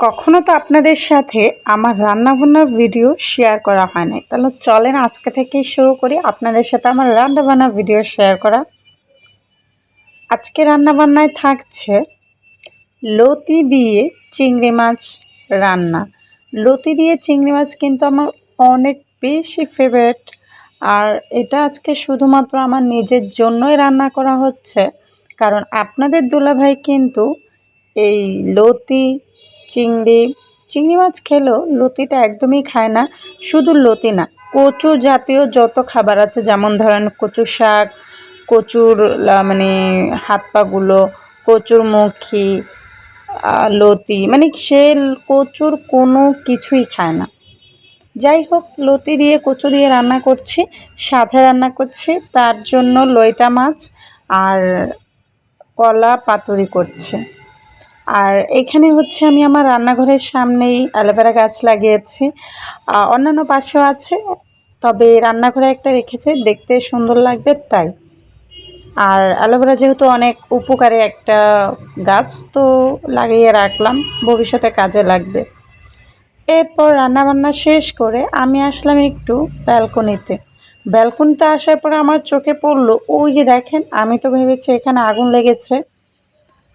কখনো তো আপনাদের সাথে আমার রান্নাবান্নার ভিডিও শেয়ার করা হয় নাই। তাহলে চলেন আজকে থেকেই শুরু করি। আপনাদের সাথে আমার রান্নাবান্নার ভিডিও শেয়ার করা। আজকে রান্নাবান্নায় থাকছে লতি দিয়ে চিংড়ি মাছ রান্না। লতি দিয়ে চিংড়ি মাছ কিন্তু আমার অনেক বেশি ফেভারেট আর এটা আজকে শুধুমাত্র আমার নিজের জন্যই রান্না করা হচ্ছে। কারণ আপনাদের দুলাভাই কিন্তু এই লতি চিংড়ি চিংড়ি মাছ খেলেও লতিটা একদমই খায় না, শুধু লতি না, কচু জাতীয় যত খাবার আছে, যেমন ধরেন কচু শাক, কচুর মানে হাত পাগুলো কচুর মুখি লতি মানে সে কচুর কোনো কিছুই খায় না। যাই হোক, লতি দিয়ে, কচু দিয়ে রান্না করছি, সাথে রান্না করছি, তার জন্য লইটা মাছ আর কলা পাতুরি করছে। আর এখানে হচ্ছে আমি আমার রান্নাঘরের সামনেই অ্যালোভেরা গাছ লাগিয়েছি। অন্যান্য পাশেও আছে, তবে রান্নাঘরে একটা রেখেছে, দেখতে সুন্দর লাগবে তাই। আর অ্যালোভেরা যেহেতু অনেক উপকারী একটা গাছ, তো লাগিয়ে রাখলাম, ভবিষ্যতে কাজে লাগবে। এরপর রান্নাবান্না শেষ করে আমি আসলাম একটু ব্যালকনিতে। ব্যালকনিতে আসার পরে আমার চোখে পড়ল, ওই যে দেখেন, আমি তো ভেবেছি এখানে আগুন লেগেছে।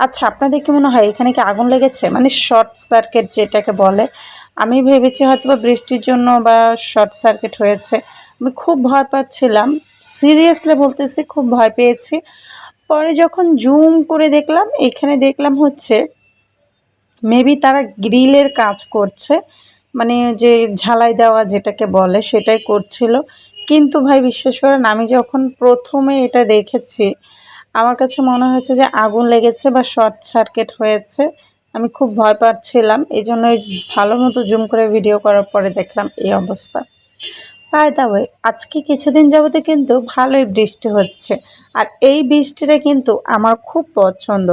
আচ্ছা আপনাদের কি মনে হয় এখানে কি আগুন লেগেছে? মানে শর্ট সার্কিট যেটাকে বলে। আমি ভেবেছি হয়তো বা বৃষ্টির জন্য বা শর্ট সার্কিট হয়েছে। আমি খুব ভয় পাচ্ছিলাম। সিরিয়াসলি বলতেছি, খুব ভয় পেয়েছি। পরে যখন জুম করে দেখলাম, এখানে দেখলাম হচ্ছে মেবি তারা গ্রিলের কাজ করছে। মানে যে ঝালাই দেওয়া যেটাকে বলে, সেটাই করছিল। কিন্তু ভাই, বিশ্বাস করেন, আমি যখন প্রথমে এটা দেখেছি আমার কাছে মনে হয়েছে যে আগুন লেগেছে বা শর্ট সার্কিট হয়েছে। আমি খুব ভয় পাচ্ছিলাম, এই জন্যই ভালো মতো জুম করে ভিডিও করার পরে দেখলাম এই অবস্থা। বাই দা ওয়ে আজকে কিছুদিন যাবতে কিন্তু ভালোই বৃষ্টি হচ্ছে, আর এই বৃষ্টিটা কিন্তু আমার খুব পছন্দ।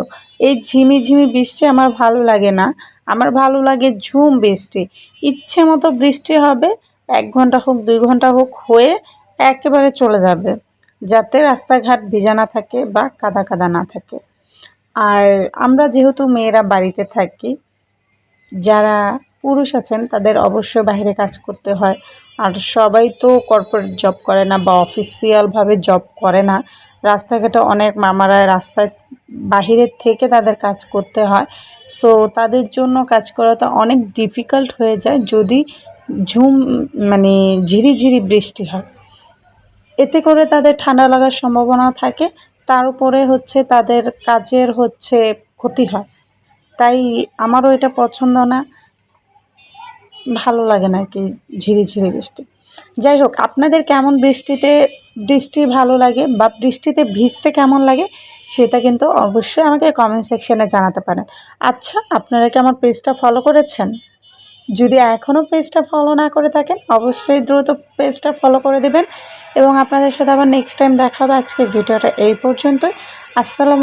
এই ঝিমি ঝিমি বৃষ্টি আমার ভালো লাগে না, আমার ভালো লাগে ঝুম বৃষ্টি। ইচ্ছে মতো বৃষ্টি হবে, এক ঘণ্টা হোক, দুই ঘণ্টা হোক, হয়ে একেবারে চলে যাবে। যাতে রাস্তাঘাট ভিজা না থাকে বা কাদা কাদা না থাকে। আর আমরা যেহেতু মেয়েরা বাড়িতে থাকি, যারা পুরুষ আছেন তাদের অবশ্যই বাইরে কাজ করতে হয়। আর সবাই তো কর্পোরেট জব করে না বা অফিসিয়ালভাবে জব করে না। রাস্তাঘাটে অনেক মামারা রাস্তায় বাহিরের থেকে তাদের কাজ করতে হয়। সো তাদের জন্য কাজ করাটা অনেক ডিফিকাল্ট হয়ে যায় যদি ঝুম মানে ঝিরিঝিরি বৃষ্টি হয়। এতে করে তাদের ঠান্ডা লাগার সম্ভাবনা থাকে। তার উপরে হচ্ছে তাদের কাজের হচ্ছে ক্ষতি হয়। তাই আমারও এটা পছন্দ না। ভালো লাগে না কি ঝিরিঝিরি বৃষ্টি। যাই হোক, আপনাদের কেমন বৃষ্টিতে, বৃষ্টি ভালো লাগে বা বৃষ্টিতে ভিজতে কেমন লাগে সেটা কিন্তু অবশ্যই আমাকে কমেন্ট সেকশানে জানাতে পারেন। আচ্ছা আপনারা কি আমার পেজটা ফলো করেছেন? যদি এখনও পেজটা ফলো না করে থাকেন, অবশ্যই দ্রুত পেজটা ফলো করে দেবেন। এবং আপনাদের সাথে আবার নেক্সট টাইম দেখা হবে। আজকে ভিডিওটা এই পর্যন্তই। আসসালাম